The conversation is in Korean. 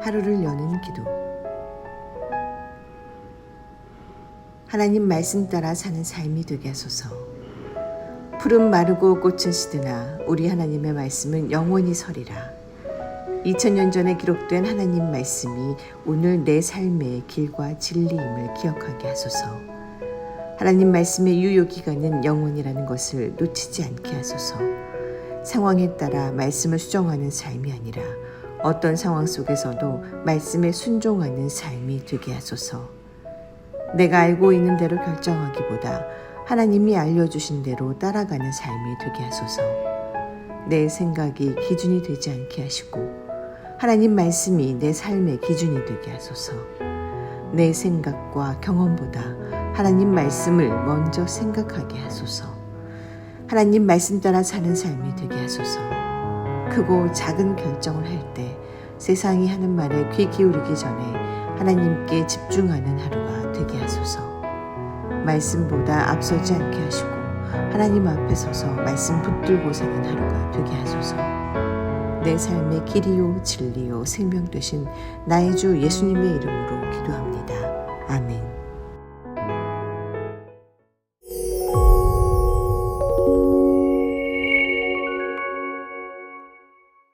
하루를 여는 기도. 하나님 말씀 따라 사는 삶이 되게 하소서. 푸른 마르고 꽃은 시드나 우리 하나님의 말씀은 영원히 서리라. 2000년 전에 기록된 하나님 말씀이 오늘 내 삶의 길과 진리임을 기억하게 하소서. 하나님 말씀의 유효 기간은 영원이라는 것을 놓치지 않게 하소서. 상황에 따라 말씀을 수정하는 삶이 아니라 어떤 상황 속에서도 말씀에 순종하는 삶이 되게 하소서. 내가 알고 있는 대로 결정하기보다 하나님이 알려주신 대로 따라가는 삶이 되게 하소서. 내 생각이 기준이 되지 않게 하시고 하나님 말씀이 내 삶의 기준이 되게 하소서. 내 생각과 경험보다 하나님 말씀을 먼저 생각하게 하소서. 하나님 말씀 따라 사는 삶이 되게 하소서. 크고 작은 결정을 할 때 세상이 하는 말에 귀 기울이기 전에 하나님께 집중하는 하루가 되게 하소서. 말씀보다 앞서지 않게 하시고 하나님 앞에 서서 말씀 붙들고 사는 하루가 되게 하소서. 내 삶의 길이요 진리요 생명 되신 나의 주 예수님의 이름으로 기도합니다. 아멘.